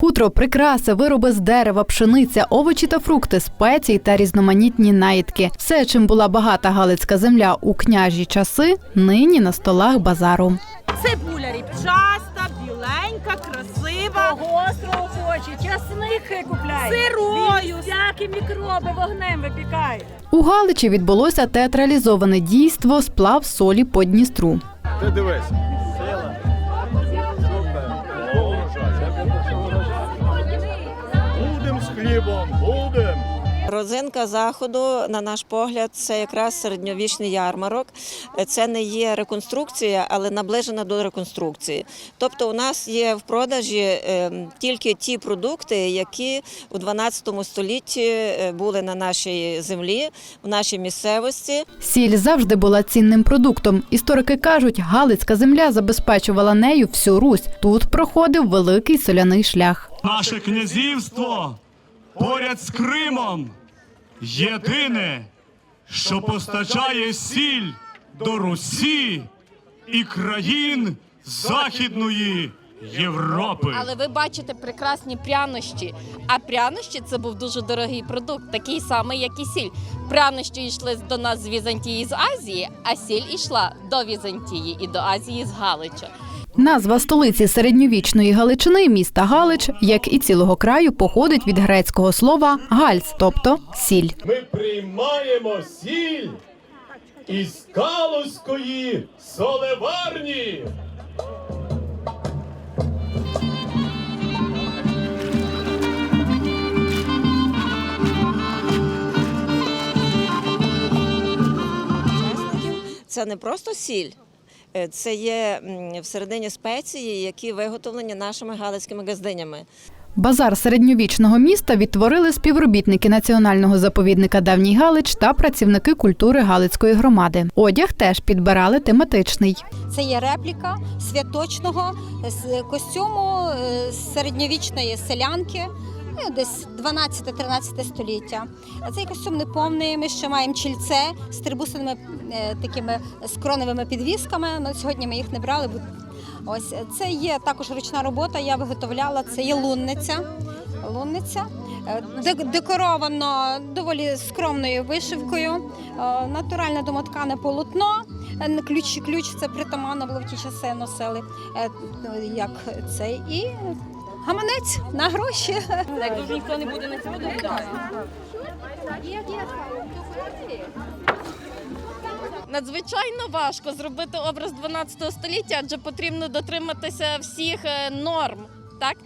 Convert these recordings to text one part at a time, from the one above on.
Хутро, прикраси, вироби з дерева, пшениця, овочі та фрукти, спеції та різноманітні наїдки. Все, чим була багата галицька земля у княжі часи, нині на столах базару. Цибуля ріпчаста, біленька, красива. Гостро хоче, часник купляє. Сирою. Всякі мікроби вогнем випікає. У Галичі відбулося театралізоване дійство сплав солі по Дністру. Ти дивись. З будем. Родзинка заходу, на наш погляд, це якраз середньовічний ярмарок. Це не є реконструкція, але наближена до реконструкції. Тобто, у нас є в продажі е, тільки ті продукти, які у 12 столітті е, були на нашій землі, в нашій місцевості. Сіль завжди була цінним продуктом. Історики кажуть, Галицька земля забезпечувала нею всю Русь. Тут проходив великий соляний шлях. Наше князівство поряд з Кримом єдине, що постачає сіль до Русі і країн Західної Європи. Але ви бачите прекрасні прянощі. А прянощі це був дуже дорогий продукт, такий самий, як і сіль. Прянощі йшли до нас з Візантії з Азії, а сіль йшла до Візантії і до Азії з Галича. Назва столиці середньовічної Галичини міста Галич, як і цілого краю, походить від грецького слова гальц, тобто сіль. Ми приймаємо сіль із Калузької солеварні. Це не просто сіль. Е, Це є всередині спеції, які виготовлені нашими галицькими газдинями. Базар середньовічного міста відтворили співробітники національного заповідника Давній Галич та працівники культури Галицької громади. Одяг теж підбирали тематичний. Це є репліка святочного костюму е, середньовічної селянки. Ну, Десь 12-13 століття. Цей костюм не повний. Ми ще маємо чільце з трибусиними е, такими скроневими підвісками. На сьогодні ми їх не брали. бо Ось це є також ручна робота. Я виготовляла. Це є лунниця. Лунниця Е, декоровано доволі скромною вишивкою. Е, Натуральне домоткане полотно. Ключ, ключ це притаманно було в ті часи носили. е, Як цей і гаманець на гроші. Так дуже ніхто не буде на цьому доглядати. Надзвичайно важко зробити образ 12 століття, адже потрібно дотриматися всіх е, норм. Так?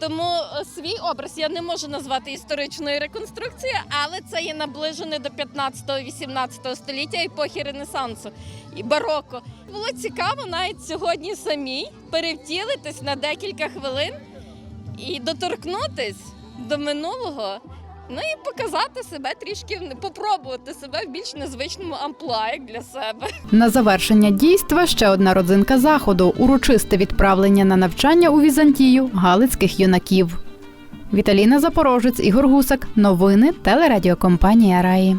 Тому е, свій образ я не можу назвати історичною реконструкцією, але це є наближене до 15-18 століття епохи Ренесансу і бароко. Було цікаво навіть сьогодні самій перевтілитись на декілька хвилин і доторкнутись до минулого. Ну і показати себе трішки, попробувати себе в більш незвичному амплуа, як для себе. На завершення дійства ще одна родзинка заходу урочисте відправлення на навчання у Візантію галицьких юнаків. Віталіна Запорожець, Ігор Гусак. Новини телерадіокомпанія Раї.